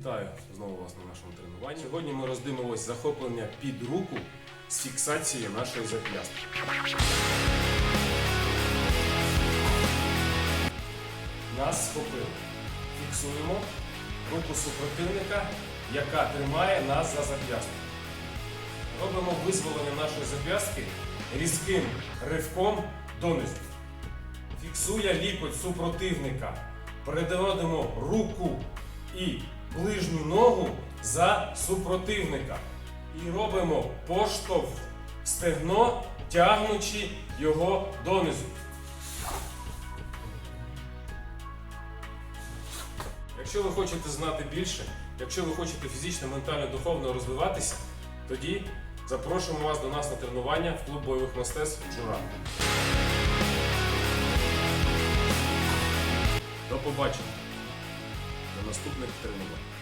Вітаю знову вас на нашому тренуванні. Сьогодні ми роздивимося захоплення під руку з фіксації нашої зап'ястки. Нас схопили. Фіксуємо руку супротивника, яка тримає нас за зап'ястку. Робимо визволення нашої зап'ястки різким ривком донизу. Фіксує лікоть супротивника. Переводимо руку і ближню ногу за супротивника. І робимо поштовх в стегно, тягнучи його донизу. Якщо ви хочете знати більше, якщо ви хочете фізично, ментально, духовно розвиватися, тоді запрошуємо вас до нас на тренування в клуб бойових мистецтв Джура. До побачення. Наступних тренувань.